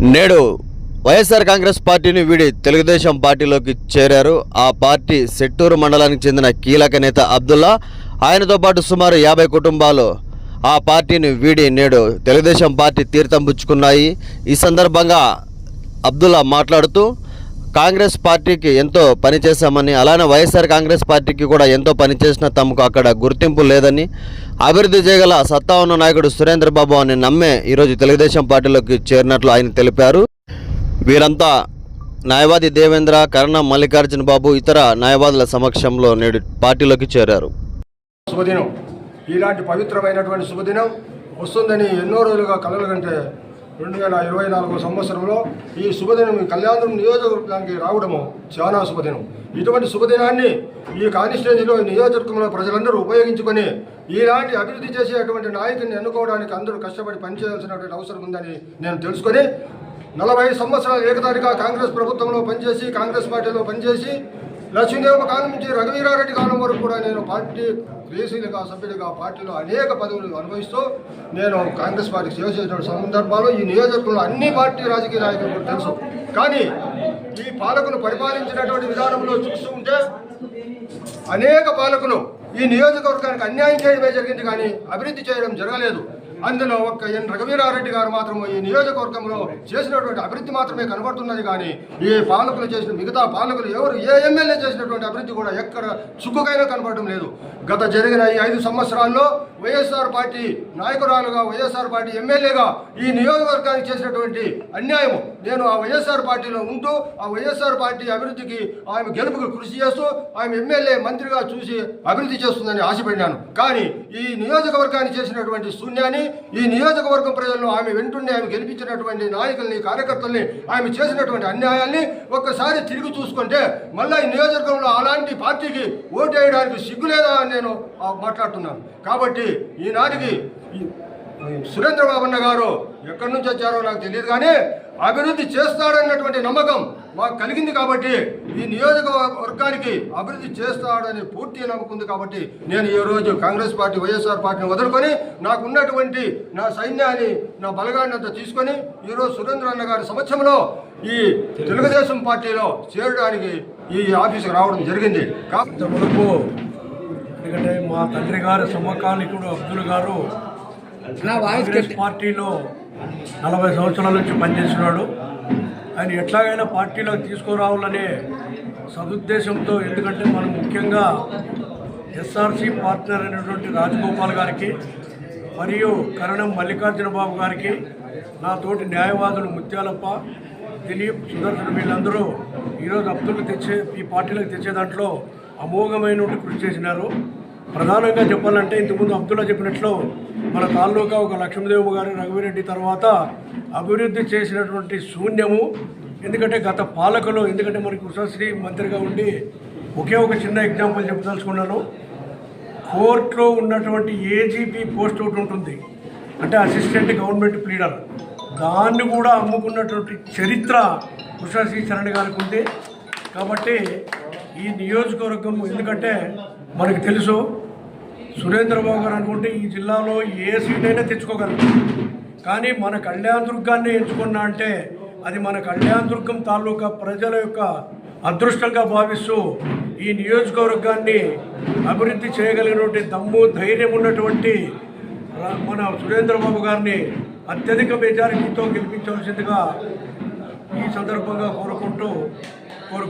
నేడు వైఎస్ఆర్ కాంగ్రెస్ పార్టీని వీడి తెలుగుదేశం పార్టీలోకి చేరారు. ఆ పార్టీ సెట్టూరు మండలానికి చెందిన కీలక నేత అబ్దుల్లా. ఆయనతో పాటు సుమారు యాభై కుటుంబాలు ఆ పార్టీని వీడి నేడు తెలుగుదేశం పార్టీ తీర్థం పుచ్చుకున్నాయి. ఈ సందర్భంగా అబ్దుల్లా మాట్లాడుతూ కాంగ్రెస్ పార్టీకి ఎంతో పనిచేశామని అలానే వైఎస్ఆర్ కాంగ్రెస్ పార్టీకి కూడా ఎంతో పనిచేసిన తమకు అక్కడ గుర్తింపు లేదని అభివృద్ధి చేయగల సత్తా ఉన్న నాయకుడు సురేంద్రబాబు అని నమ్మే ఈరోజు తెలుగుదేశం పార్టీలోకి చేరినట్లు ఆయన తెలిపారు. వీరంతా న్యాయవాది దేవేంద్ర కరణం మల్లికార్జున బాబు ఇతర న్యాయవాదుల సమక్షంలో నేడు పార్టీలోకి చేరారు. శుభదినం. ఇలాంటి పవిత్రమైనటువంటి శుభదినం వస్తుందని ఎన్నో రోజులుగా కలలు కంటే రెండు వేల ఇరవై నాలుగో సంవత్సరంలో ఈ శుభదినం కళ్యాణం నియోజకవర్గానికి రావడము చాలా శుభదినం. ఇటువంటి శుభదినాన్ని ఈ కాన్స్టిట్యున్సీలో నియోజకవర్గంలో ప్రజలందరూ ఉపయోగించుకొని ఇలాంటి అభివృద్ధి చేసేటువంటి నాయకుడిని ఎన్నుకోవడానికి అందరూ కష్టపడి పనిచేయాల్సినటువంటి అవసరం ఉందని నేను తెలుసుకొని నలభై సంవత్సరాల ఏకతాటిగా కాంగ్రెస్ ప్రభుత్వంలో పనిచేసి కాంగ్రెస్ పార్టీలో పనిచేసి లక్ష్మీదేవ కాలం నుంచి రఘువీరారెడ్డి కాలం వరకు కూడా నేను పార్టీ క్రియాశీలక సభ్యుడిగా పార్టీలో అనేక పదవులు అనుభవిస్తూ నేను కాంగ్రెస్ పార్టీకి సేవ చేసిన సందర్భాలు ఈ నియోజకవర్గంలో అన్ని పార్టీ రాజకీయ నాయకులకు తెలుసు. కానీ ఈ పాలకులు పరిపాలించినటువంటి విధానంలో చూస్తూ ఉంటే అనేక పాలకులు ఈ నియోజకవర్గానికి అన్యాయం చేయడమే జరిగింది కానీ అభివృద్ధి చేయడం జరగలేదు. అందులో ఒక్క ఎన్ రఘువీరారెడ్డి గారు మాత్రం ఈ నియోజకవర్గంలో చేసినటువంటి అభివృద్ధి మాత్రమే కనబడుతున్నది కానీ ఈ పాలకులు చేసిన మిగతా పాలకులు ఎవరు ఏ ఎమ్మెల్యే చేసినటువంటి అభివృద్ధి కూడా ఎక్కడ చుక్కుకైనా కనబడడం లేదు. గత జరిగిన ఈ ఐదు సంవత్సరాల్లో వైఎస్ఆర్ పార్టీ నాయకురాలుగా వైఎస్ఆర్ పార్టీ ఎమ్మెల్యేగా ఈ నియోజకవర్గానికి చేసినటువంటి అన్యాయము. నేను ఆ వైఎస్ఆర్ పార్టీలో ఉంటూ ఆ వైఎస్ఆర్ పార్టీ అభివృద్ధికి ఆమె గెలుపుకు కృషి చేస్తూ ఆమె ఎమ్మెల్యే మంత్రిగా చూసి అభివృద్ధి చేస్తుందని ఆశపడినాను. కానీ ఈ నియోజకవర్గాన్ని చేసినటువంటి శూన్యాన్ని ఈ నియోజకవర్గం ప్రజలను ఆమె వెంటుండే ఆమె గెలిపించినటువంటి నాయకుల్ని కార్యకర్తల్ని ఆమె చేసినటువంటి అన్యాయాన్ని ఒక్కసారి తిరిగి చూసుకుంటే మళ్ళీ ఈ నియోజకవర్గంలో అలాంటి పార్టీకి ఓటు వేయడానికి సిగ్గులేదా అని నేను మాట్లాడుతున్నాను. కాబట్టి ఈనాటికి ఈ సురేంద్రబాబు అన్న గారు ఎక్కడి నుంచి వచ్చారో నాకు తెలియదు కానీ అభివృద్ధి చేస్తాడన్నటువంటి నమ్మకం మాకు కలిగింది కాబట్టి ఈ నియోజకవర్గానికి అభివృద్ధి చేస్తాడని పూర్తి నమ్మకం ఉంది కాబట్టి నేను ఈ రోజు కాంగ్రెస్ పార్టీ వైఎస్ఆర్ పార్టీని వదులుకొని నాకున్నటువంటి నా సైన్యాన్ని నా బలగాన్ని అంతా తీసుకొని ఈరోజు సురేంద్ర అన్న గారి సమక్షంలో ఈ తెలుగుదేశం పార్టీలో చేరడానికి ఈ ఆఫీసుకు రావడం జరిగింది. కాబట్టి ఎందుకంటే మా తండ్రి గారు సమకాలికుడు అబ్దుల్ గారు కాంగ్రెస్ పార్టీలో నలభై సంవత్సరాల నుంచి పనిచేస్తున్నాడు. ఆయన ఎట్లాగైనా పార్టీలో తీసుకురావాలనే సదుద్దేశంతో ఎందుకంటే మనం ముఖ్యంగా ఎస్ఆర్సి పార్ట్నర్ అయినటువంటి రాజగోపాల్ గారికి మరియు కరణం మల్లికార్జున బాబు గారికి నా తోటి న్యాయవాదులు ముత్యాలప్ప దిలీప్ సుదర్శన్ వీళ్ళందరూ ఈరోజు అబ్దుల్ తెచ్చే ఈ పార్టీలకు తెచ్చే దాంట్లో అమోఘమైన కృషి చేసినారు. ప్రధానంగా చెప్పాలంటే ఇంతకుముందు అబ్దుల్లా చెప్పినట్లు మన తాలూకా ఒక లక్ష్మీదేవి గారి రఘువీరెడ్డి తర్వాత అభివృద్ధి చేసినటువంటి శూన్యము. ఎందుకంటే గత పాలకులు ఎందుకంటే మనకి ఉషాశ్రీ మంత్రిగా ఉండి ఒకే ఒక చిన్న ఎగ్జాంపుల్ చెప్పదలుచుకున్నాను. కోర్టులో ఉన్నటువంటి ఏజీపీ పోస్ట్ ఒకటి ఉంటుంది. అంటే అసిస్టెంట్ గవర్నమెంట్ ప్లీడర్ దాన్ని కూడా అమ్ముకున్నటువంటి చరిత్ర ఉషాశ్రీ చరణ్ గారికి ఉంది. కాబట్టి ఈ నియోజకవర్గం ఎందుకంటే మనకు తెలుసు సురేంద్రబాబు గారు అనుకుంటే ఈ జిల్లాలో ఏ సీట్ అయినా తెచ్చుకోగలరు. కానీ మన కళ్యాణ దుర్గాన్ని ఎంచుకున్నా అంటే అది మన కళ్యాణ దుర్గం తాలూకా ప్రజల యొక్క అదృష్టంగా భావిస్తూ ఈ నియోజకవర్గాన్ని అభివృద్ధి చేయగలిగినటువంటి దమ్ము ధైర్యం ఉన్నటువంటి మన సురేంద్రబాబు గారిని అత్యధిక మెజారిటీతో గెలిపించవలసిందిగా ఈ సందర్భంగా కోరుకుంటూ కోరుకుంటున్నాను.